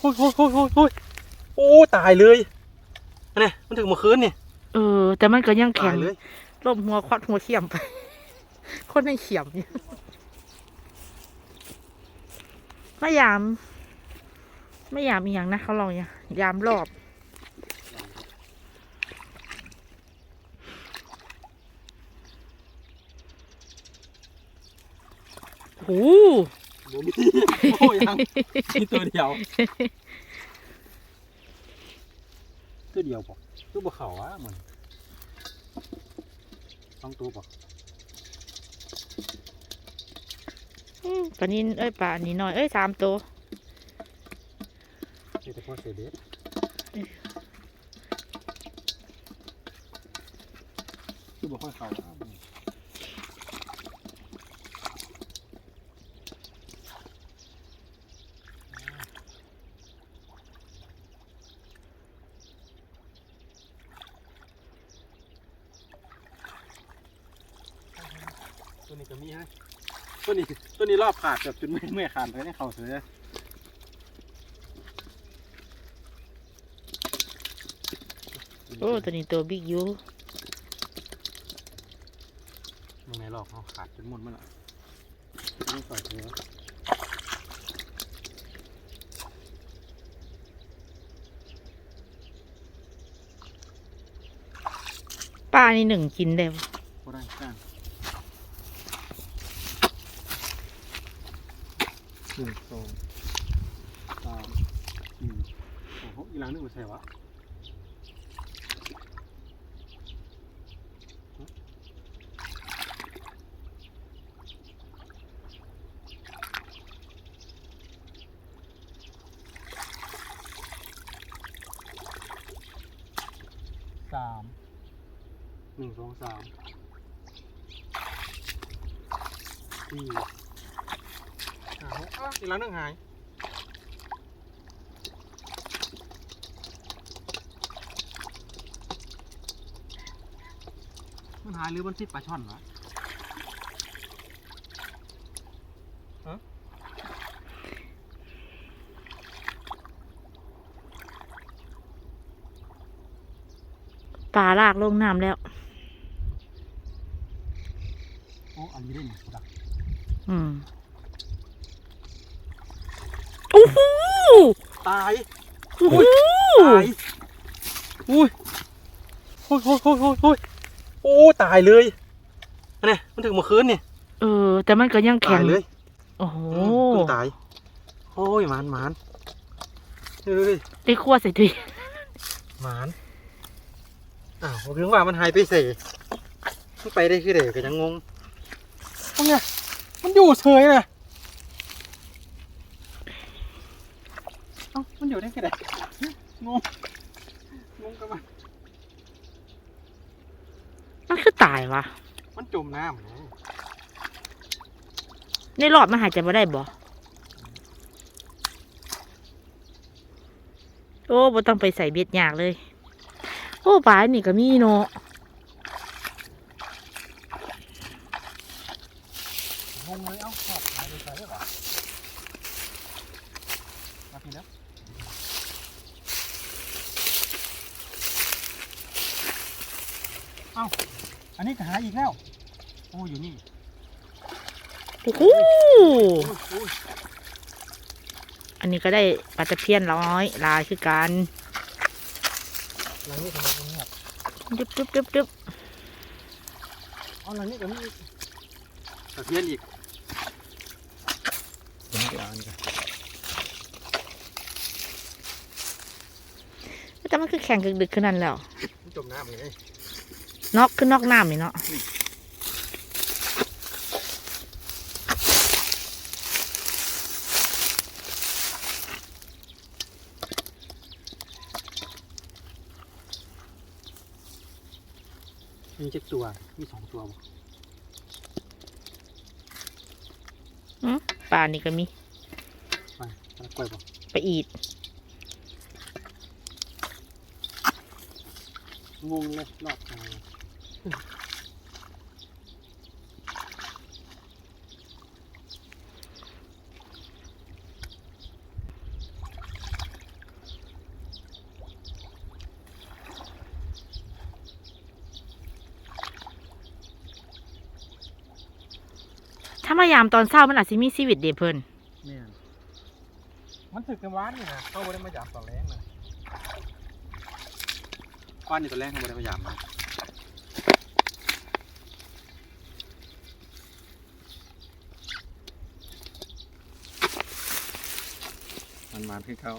โอ้ยโอ้ยโอ้ยโอ้ยโอ้ยโอ้ตายเลยอันนี้มันถึงเมื่อคืนนี่เออ แต่มันก็ยังแข็ตางยเลยลมหัวควัดหัวเขียมไปคนให้เขียมอยู่มายาม ไม่ยามอีหยังนะเขาลองเนี่ยยามรอบโอ้โห บ่มีโอ้ยยังมีตัวเดียว ตัวเดียวปะตัวบ่เข่าอะมันสองตัวปะอืมปลานินเอ้ยปลาอันนี้น้อย เอ้ยสามตัวเดี๋ยวแต่พอเสด็จตัวบ่ค่อยเข่าอะมัน นี้ก็มีฮะตัวนี้ตัวนี้รอบขาดแบบจนไม่เมื่อยขาดไปให้เขาเสือโอ้ตัวนี้ตัวบิ๊กยูมึงไงรอบเขาขาดจนหมดมันละไม่ปล่อยเสือปลานี่หนึ่งกินได้บ่โคได้ก้านห นึ่งสองสามสี่โอ้โหอีหลังนึงมาใส่วะสามหนึ่งสองสามสี่ ห้าหกอะอีกแล้วหนึ่งหายมันหายหรือมันติดปลาช่อนวะปลาลากลงน้ำแล้ว โอ้ อันนี้ได้หนึ่งดักอืม โอ้โหตายโอ้โหตายอุ้ยโอ้ยโอ้ยโอ้ยโอ้ยโอ้ยโอ้ตายเลยอันนี้มันถึงเมื่อคืนนี่เออ แต่มันก็ยังแข็ตางยเลยโอ้โหอืมเพิ่งตาย โอ้ยหมานหมานเฮ้ยได้ขั้วใส่ถุยหมานอ้าวผมถึงว่ามันหายไปเสมันไปได้คือเด็กก็ยังงงทำไงมันอยู่เฉยนะ เอ้ามันอยู่ได้คือเด็กงงงงกับมันมันคือตายวะมันจมน้ำนะในหลอดมันหายใจมาได้บ่โอ้บ่ต้องไปใส่เบ็ดยากเลย โอ้ปลาอันนี่ก็มีเนาะงงเลยเอ้าขอบหายไปใส่ได้หรอมาทีแล้ เอ้าอันนี้ก็หายอีกแล้ว โอ้ อยู่นี่โอ้โหโอ้ยโอ้ยอันนี้ก็ได้ปลาตะเพียนร้อยลายคือกันหลังนี้ทำไมมันเงียบดึบดึบดึบดึบเอาหลังนี้ก็มีอีกตะเพียนอีกเดี๋ยวไปเอาอันนี้ก่อนแต่มันคือแข็งกึกดึกขึ้นนั่นแล้วมันจมน้ำเลย นอกขึ้นนอกน้ำนี่เนาะมีเจ็ดตัว มีสองตัวบ่อื้อปลานี่ก็มีไปปลากล้วยบ่ไปอีดงงเลยรอบทาง ถ้ามายามตอนเศร้ามันอาจจะมีชีวิตเดเพิ่นนมันถึกกันหวานนี่นะเขาไม่ได้มายามตอนแรงนะว้านนี่ตอนแรงเขาไม่ได้มายามนะ มันมาที่เขา